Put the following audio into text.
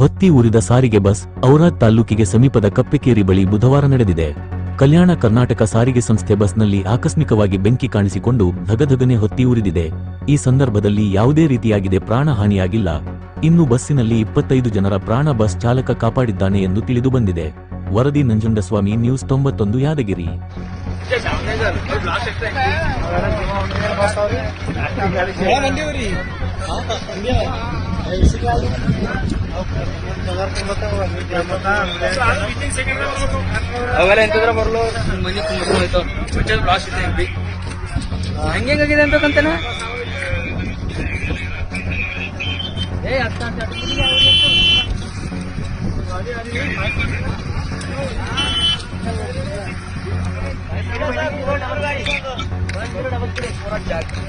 ಹೊತ್ತಿ ಉರಿದ ಸಾರಿಗೆ ಬಸ್ ಔರಾದ್ ತಾಲ್ಲೂಕಿಗೆ ಸಮೀಪದ ಕಪ್ಪೆಕೇರಿ ಬಳಿ ಬುಧವಾರ ನಡೆದಿದೆ. ಕಲ್ಯಾಣ ಕರ್ನಾಟಕ ಸಾರಿಗೆ ಸಂಸ್ಥೆ ಬಸ್ನಲ್ಲಿ ಆಕಸ್ಮಿಕವಾಗಿ ಬೆಂಕಿ ಕಾಣಿಸಿಕೊಂಡು ಧಗಧಗನೆ ಹೊತ್ತಿ ಉರಿದಿದೆ ಈ ಸಂದರ್ಭದಲ್ಲಿ ಯಾವುದೇ ರೀತಿಯಾಗಿದೆ ಪ್ರಾಣ ಹಾನಿಯಾಗಿಲ್ಲ. ಇನ್ನು ಬಸ್ಸಿನಲ್ಲಿ ಇಪ್ಪತ್ತೈದು ಜನರ ಪ್ರಾಣ ಬಸ್ ಚಾಲಕ ಕಾಪಾಡಿದ್ದಾನೆ ಎಂದು ತಿಳಿದು ಬಂದಿದೆ. ವರದಿ ನಂಜುಂಡಸ್ವಾಮಿ ನ್ಯೂಸ್ ತೊಂಬತ್ತೊಂದು ಯಾದಗಿರಿ. ಅವೆಲ್ಲ ಎಂತದ್ರ ಬರಲು? ಮನೆ ತುಂಬ ಹೋಯ್ತು ಬ್ಲಾಸ್ಟ್ ಇದೆ ಹೆಂಗೆ ಹೆಂಗಾಗಿದೆ ಅಂತಕ್ಕಂತನ ಏ ಅತ್ತ